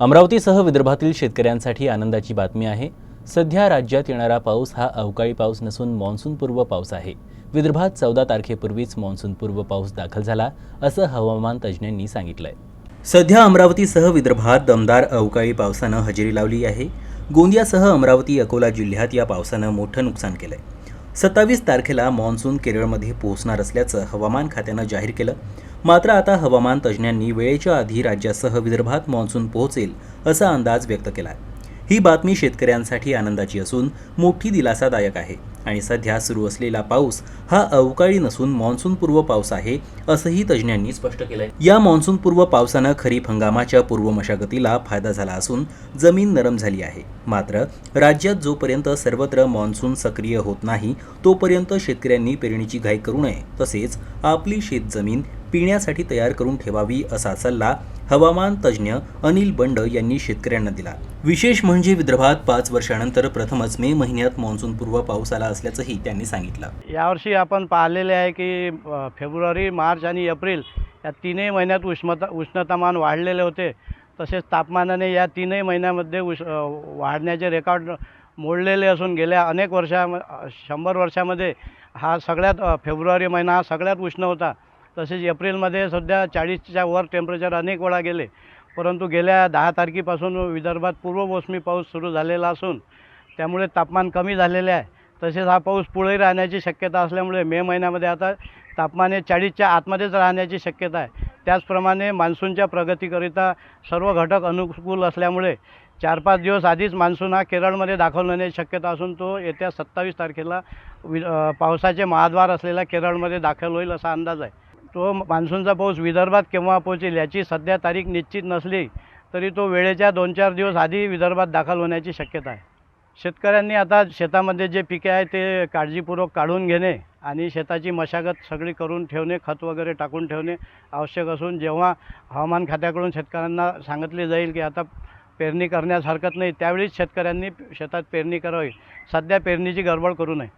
अमरावतीसह विदर्भातील शेतकऱ्यांसाठी आनंदाची बातमी आहे. सध्या राज्यात येणारा पाऊस हा अवकाळी पाऊस नसून मान्सूनपूर्व पाऊस आहे. विदर्भात चौदा तारखेपूर्वीच मान्सूनपूर्व पाऊस दाखल झाला असं हवामान तज्ज्ञांनी सांगितलंय. सध्या अमरावतीसह विदर्भात दमदार अवकाळी पावसानं हजेरी लावली आहे. गोंदियासह अमरावती अकोला जिल्ह्यात या पावसानं मोठं नुकसान केलंय. सत्तावीस तारखेला मान्सून केरळमध्ये पोहोचणार असल्याचं हवामान खात्यानं जाहीर केलं. मात्र आता हवामान तज्ज्ञांनी वेळेच्या आधी राज्यासह विदर्भात मान्सून पोहोचेल असा अंदाज व्यक्त केला आहे ही बातमी शेतकऱ्यांसाठी आनंदाची असून मोठी दिलासादायक आहे. आणि सध्या सुरू असलेला पाऊस हा अवकाळी नसून मान्सूनपूर्व पाऊस आहे असंही तज्ज्ञांनी स्पष्ट केलंय. या मान्सूनपूर्व पावसानं खरीप हंगामाच्या पूर्व मशागतीला फायदा झाला असून जमीन नरम झाली आहे. मात्र राज्यात जोपर्यंत सर्वत्र मान्सून सक्रिय होत नाही तोपर्यंत शेतकऱ्यांनी पेरणीची घाई करू नये तसेच आपली शेतजमीन पिण्यासाठी तयार करून ठेवावी असा सल्ला हवामान तज्ज्ञ अनिल बंड यांनी शेतकऱ्यांना दिला. विशेष म्हणजे विदर्भात पाच वर्षानंतर प्रथमच मे महिन्यात मान्सूनपूर्व पाऊस आला असल्याचंही त्यांनी सांगितलं. यावर्षी आपण पाहिलेले आहे की फेब्रुवारी मार्च आणि एप्रिल या तीनही महिन्यात उष्णता उष्णतामान वाढलेले होते. तसेच तापमानाने या तीनही महिन्यामध्ये उष वाढण्याचे रेकॉर्ड मोडलेले असून गेल्या अनेक वर्षा शंभर वर्षामध्ये हा सगळ्यात फेब्रुवारी महिना हा सगळ्यात उष्ण होता. तसेच एप्रिलमध्ये सध्या चाळीसच्या वर टेम्परेचर अनेक वेळा गेले. परंतु गेल्या दहा तारखेपासून विदर्भात पूर्वमोसमी पाऊस सुरू झालेला असून त्यामुळे तापमान कमी झालेले आहे. तसेच हा पाऊस पुढे राहण्याची शक्यता असल्यामुळे मे महिन्यामध्ये आता तापमान हे चाळीसच्या आतमध्येच राहण्याची शक्यता आहे. त्याचप्रमाणे मान्सूनच्या प्रगतीकरिता सर्व घटक अनुकूल असल्यामुळे चार पाच दिवस आधीच मान्सून हा केरळमध्ये दाखल होण्याची शक्यता असून तो येत्या सत्तावीस तारखेला वि पावसाचे महाद्वार असलेला केरळमध्ये दाखल होईल असा अंदाज आहे. तो मान्सूनचा पाऊस विदर्भात केव्हा पोहोचेल याची सध्या तारीख निश्चित नसली तरी तो वेळेच्या दोन चार दिवस आधी विदर्भात दाखल होण्याची शक्यता आहे. शेतकऱ्यांनी आता शेतामध्ये जे पिके आहे ते काळजीपूर्वक काढून घेणे आणि शेताची मशागत सगळी करून ठेवणे खत वगैरे टाकून ठेवणे आवश्यक असून जेव्हा हवामान खात्याकडून शेतकऱ्यांना सांगितले जाईल की आता पेरणी करण्यास हरकत नाही त्यावेळीच शेतकऱ्यांनी शेतात पेरणी करावी. सध्या पेरणीची गडबड करू नये.